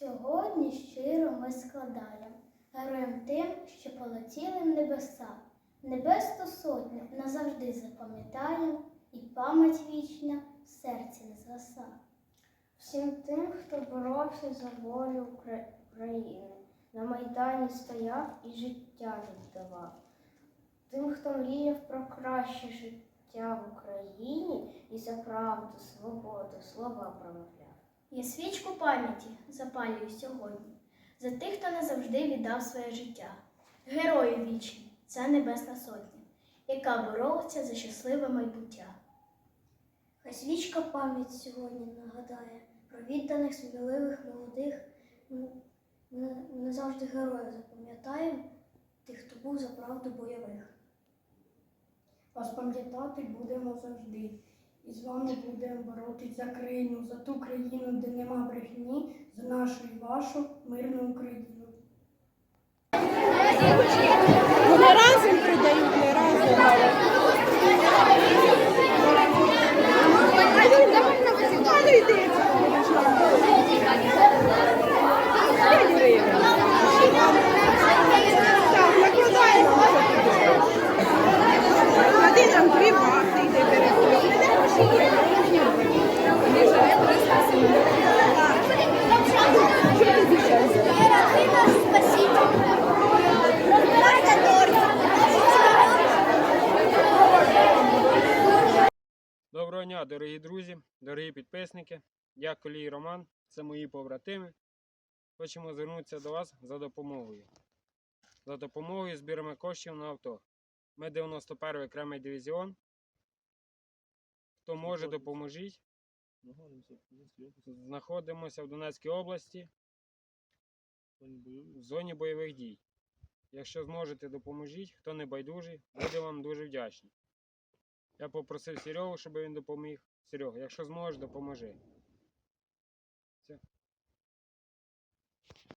Сьогодні щиро ми складаємо героям тим, що полетіли в небеса. Небесну сотню назавжди запам'ятаємо, і пам'ять вічна в серці не згаса. Всім тим, хто боровся за волю України, на Майдані стояв і життя віддавав. Тим, хто мріяв про краще життя в Україні і за правду, свободу слова промовляв. Я свічку пам'яті запалюю сьогодні за тих, хто назавжди віддав своє життя. Герої вічні, це Небесна Сотня, яка боролася за щасливе майбуття. Хай свічка пам'ять сьогодні нагадає про відданих, сміливих, молодих. Ми, ми завжди героїв запам'ятаємо тих, хто був за правду бойових. Вас пам'ятати будемо завжди. І з вами будемо боротись за країну, за ту країну, де нема брехні, за нашу і вашу мирну Україну. Доброго дня, дорогі друзі, дорогі підписники. Я Колій Роман, це мої побратими. Хочемо звернутися до вас за допомогою. За допомогою збірами коштів на авто. Ми 91-й окремий дивізіон. Хто може, допоможіть. Знаходимося в Донецькій області в зоні бойових дій. Якщо зможете, допоможіть, хто не байдужий, буде вам дуже вдячний. Я попросив Серегу, щоб він допоміг. Серега, якщо зможеш, допоможи.